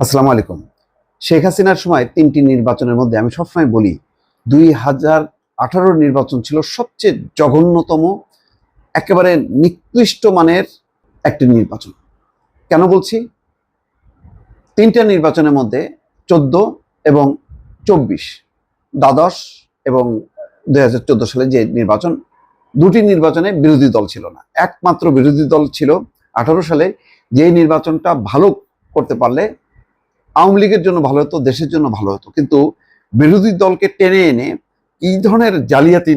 আসসালামু আলাইকুম। শেখ হাসিনার সময় তিনটি নির্বাচনের মধ্যে আমি সবসময় বলি, দুই হাজার আঠারোর নির্বাচন ছিল সবচেয়ে জঘন্যতম, একেবারে নিকৃষ্ট মানের একটি নির্বাচন। কেন বলছি? তিনটা নির্বাচনের মধ্যে চোদ্দ এবং চব্বিশ, দ্বাদশ এবং দুই হাজার চোদ্দ সালে যে নির্বাচন, দুটি নির্বাচনে বিরোধী দল ছিল না। একমাত্র বিরোধী দল ছিল আঠারো সালে, যে নির্বাচনটা ভালো করতে পারলে আওয়ামী লীগের জন্য ভালো হতো, দেশের জন্য ভালো হতো। কিন্তু বিরোধী দলকে টেনে এনে এই ধরনের জালিয়াতি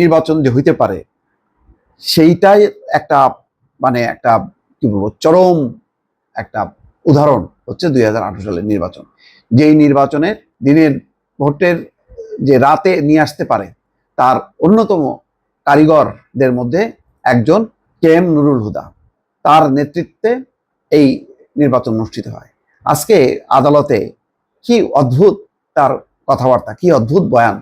নির্বাচন যে হইতে পারে, সেইটাই একটা মানে একটা, কি বলব, চরম একটা উদাহরণ হচ্ছে দুই হাজার আঠারো সালের নির্বাচন। যেই নির্বাচনের দিনের ভোটের যে রাতে নিয়ে আসতে পারে, তার অন্যতম কারিগরদের মধ্যে একজন কে এম নুরুল হুদা। তার নেতৃত্বে এই নির্বাচন অনুষ্ঠিত হয়। আজকে আদালতে কি অদ্ভুত তার কথাবার্তা, কি অদ্ভুত বয়ান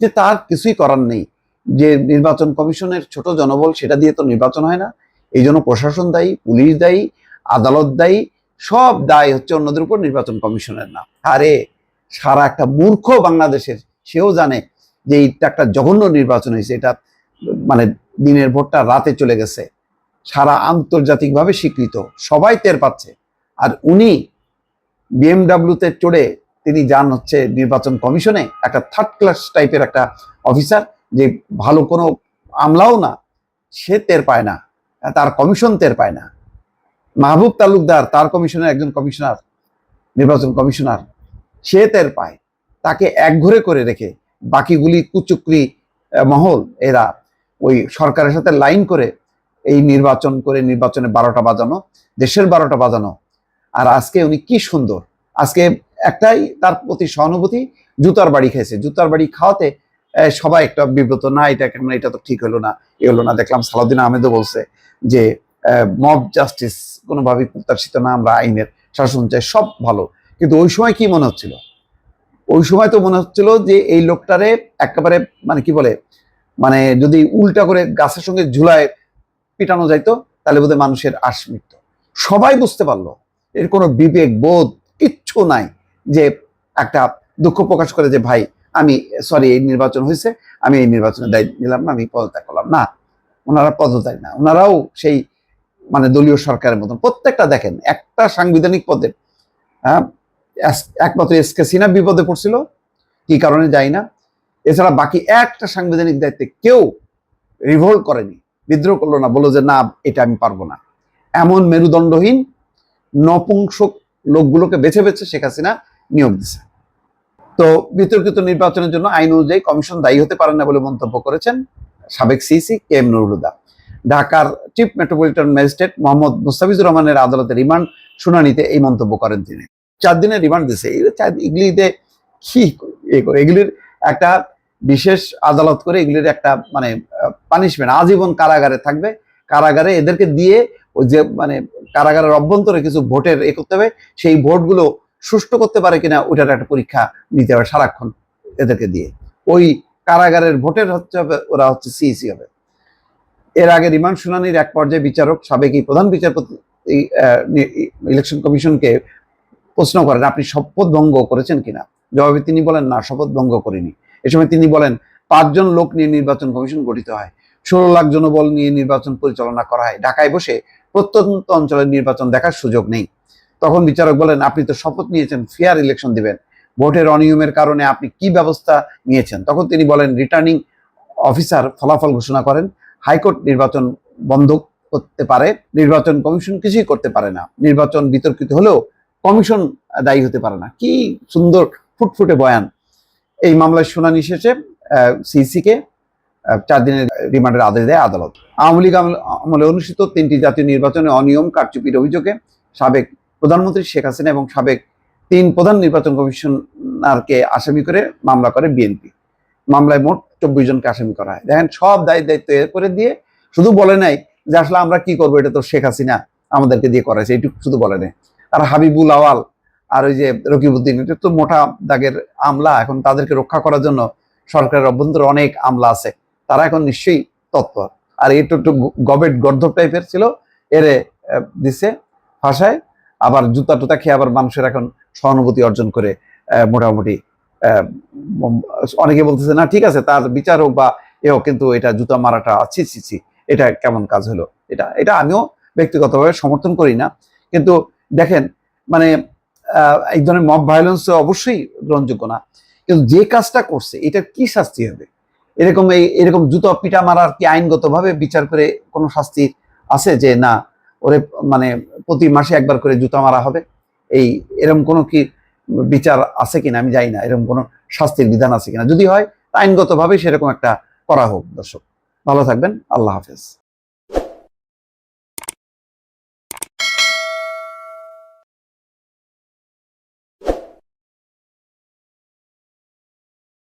যে তার কিছুই করার নেই। যে নির্বাচন কমিশনের ছোট জনবল সেটা দিয়ে তো নির্বাচন হয় না। এই জন্য প্রশাসন দায়ী, পুলিশ দায়ী, আদালত দায়ী, সব দায় হচ্ছে অন্যদের উপর নির্বাচন কমিশনের না আরে, সারা একটা মূর্খ বাংলাদেশের, সেও জানে যে এইটা একটা জঘন্য নির্বাচন হয়েছে। এটা মানে দিনের ভোটটা রাতে চলে গেছে। সারা আন্তর্জাতিকভাবে স্বীকৃত। সবাই টের পাচ্ছে। আর উনি বিএমডাব্লিউতে চড়ে তিনি যান হচ্ছে নির্বাচন কমিশনে, একটা থার্ড ক্লাস টাইপের একটা অফিসার যে ভালো কোনো আমলাও না, সে টের পায় না, তার কমিশন টের পায় না। মাহবুব তালুকদার, তার কমিশনের একজন কমিশনার, নির্বাচন কমিশনার, সে টের পায়। তাকে একঘরে করে রেখে বাকিগুলি কুচুকরি মহল, এরা ওই সরকারের সাথে লাইন করে এই নির্বাচন করে নির্বাচনে বারোটা বাজানো, দেশের বারোটা বাজানো আর আজকে উনি কি সুন্দর। আজকে একটাই তার প্রতি সহানুভূতি, জুতার বাড়ি খেয়েছে জুতার বাড়ি খাওয়াতে সবাই একটা বিব্রত, না, এটা কেমন এটা তো ঠিক হলো না, এ হলো না। দেখলাম সালাউদ্দিন আহমেদও বলছে যে মব জাস্টিস কোনোভাবেই প্রত্যাশিত না, আমরা আইনের শাসন চাই, সব ভালো। কিন্তু ওই সময় কি মনে হচ্ছিল? ওই সময় তো মনে হচ্ছিল যে, এই লোকটারে একেবারে মানে কি বলে মানে যদি উল্টা করে গাছের সঙ্গে ঝুলায় পিটানো যাইতো, তাহলে বোধহয় মানুষের আশ মিটত। সবাই বুঝতে পারল। এর কোনো বিবেক বোধ কিচ্ছু নাই যে একটা দুঃখ প্রকাশ করে যে ভাই আমি সরি এই নির্বাচন হয়েছে আমি এই নির্বাচনে দায়িত্ব নিলাম না আমি পদত্যাগ করলাম। না ওনারা পদত্যাগ না। ওনারাও সেই মানে দলীয় সরকারের মতন। প্রত্যেকটা দেখেন একটা সাংবিধানিক পদে হ্যাঁ, একমাত্র এস কে সিনহা বিপদে পড়ছিল কি কারণে যাই না? এছাড়া বাকি একটা সাংবিধানিক দায়িত্বে কেউ রিভোল্ট করেনি বিদ্রোহ করল না বলল যে না এটা আমি পারব না। এমন মেরুদণ্ডহীন নপুংসক লোকগুলোকে বেছে বেছে শেখ হাসিনা নিয়োগ দিছে। তো বিতর্কিত নির্বাচনের জন্য আইন অনুযায়ী কমিশন দায়ী হতে পারে না বলে মন্তব্য করেছেন সাবেক সিসি কে এম নুরুলুদা ঢাকার chief metropolitan magistrate Mohammad Mustafizur রহমানের আদালতে রিমান্ড শুনানিতে এই মন্তব্য করেন তিনি। চার দিনের রিমান্ড দিছে। এগুলিতে কি এগুলির একটা বিশেষ আদালত করে এগুলির একটা মানে পানিশমেন্ট আজীবন কারাগারে থাকবে। কারাগারে এদেরকে দিয়ে ওই যে মানে কারাগারের অভ্যন্তরে কিছু ভোটের এ করতে হবে, সেই ভোটগুলো সুষ্ঠু করতে পারে কিনা ওটার একটা পরীক্ষা নিতে হবে সারাক্ষণ এদেরকে দিয়ে। ওই কারাগারের ভোটের হচ্ছে হবে, ওরা হচ্ছে সিইসি হবে। এর আগে রিমান্ড শুনানির এক পর্যায়ে বিচারক, সাবেক প্রধান বিচারপতি ইলেকশন কমিশনকে প্রশ্ন করেন, আপনি শপথ ভঙ্গ করেছেন কিনা? জবাবে তিনি বলেন, না, শপথ ভঙ্গ করিনি। এ সময় তিনি বলেন, পাঁচজন লোক নিয়ে নির্বাচন কমিশন গঠিত হয়। ষোলো লাখ জনবল নিয়ে নির্বাচন পরিচালনা করা হয়। ঢাকায় বসে প্রত্যন্ত অঞ্চলের নির্বাচন দেখার সুযোগ নেই। তখন বিচারক বলেন, আপনি তো শপথ নিয়েছেন ফেয়ার ইলেকশন দিবেন। ভোটের অনিয়মের কারণে আপনি কি ব্যবস্থা নিয়েছেন? তখন তিনি বলেন রিটার্নিং অফিসার ফলাফল ঘোষণা করেন। হাইকোর্ট নির্বাচন বন্ধ করতে পারে। নির্বাচন কমিশন কিছুই করতে পারে না। নির্বাচন বিতর্কিত হলেও কমিশন দায়ী হতে পারে না। কি সুন্দর ফুটফুটে বয়ান। এই মামলার শুনানি শেষে সিসিকে চার দিনের রিমান্ডের আদেশ দেয় আদালত। আওয়ামী লীগ আমলে অনুষ্ঠিত তিনটি জাতীয় নির্বাচনে অনিয়ম, কারচুপির অভিযোগে সাবেক প্রধানমন্ত্রী শেখ হাসিনা এবং সাবেক তিন প্রধান নির্বাচন কমিশনারকে আসামি করে মামলা করে বিএনপি। মামলায় মোট চব্বিশ জনকে আসামি করা হয়। দেখেন, সব দায়িত্ব দায়িত্ব করে দিয়ে শুধু বলে নাই যে আসলে আমরা কি করব, এটা তো শেখ হাসিনা আমাদেরকে দিয়ে করাইছে, এইটুকু শুধু বলে নেই। আর হাবিবুল আওয়াল আর ওই যে রকিবউদ্দিন এটা তো মোটা দাগের আমলা, এখন তাদেরকে রক্ষা করার জন্য সরকারের অভ্যন্তরে অনেক আমলা আছে। তারা এখন নিশ্চয়ই তৎপর আর এটা একটু গবেট গর্ধব টাইপের ছিল, এরে দিছে ভাষায়, আবার জুতা টুতা খেয়ে আবার মানুষের এখন সহানুভূতি অর্জন করে মোটামুটি অনেকে বলতেছে, না, ঠিক আছে, তার বিচার হোক বা এ হোক, কিন্তু এটা জুতা মারাটা, ছি ছি ছি, এটা কেমন কাজ হলো? এটা এটা আমিও ব্যক্তিগতভাবে সমর্থন করি না। কিন্তু দেখেন মানে এই ধরনের মব ভায়োলেন্স অবশ্যই গ্রহণযোগ্য না। কিন্তু যে কাজটা করছে এটা কি শাস্তি হবে? এরকম এই, এরকম জুতো পিটা মারার কি আইনগতভাবে বিচার করে কোনো শাস্তি আছে যে না, ওরে মানে প্রতি মাসে একবার করে জুতা মারা হবে? এই এরকম কোনো কি বিচার আছে কিনা? আমি জানি না এরকম কোনো শাস্তির বিধান আছে কিনা? যদি হয় আইনগতভাবে সেরকম একটা করা হোক দর্শক। ভালো থাকবেন, আল্লাহ হাফেজ।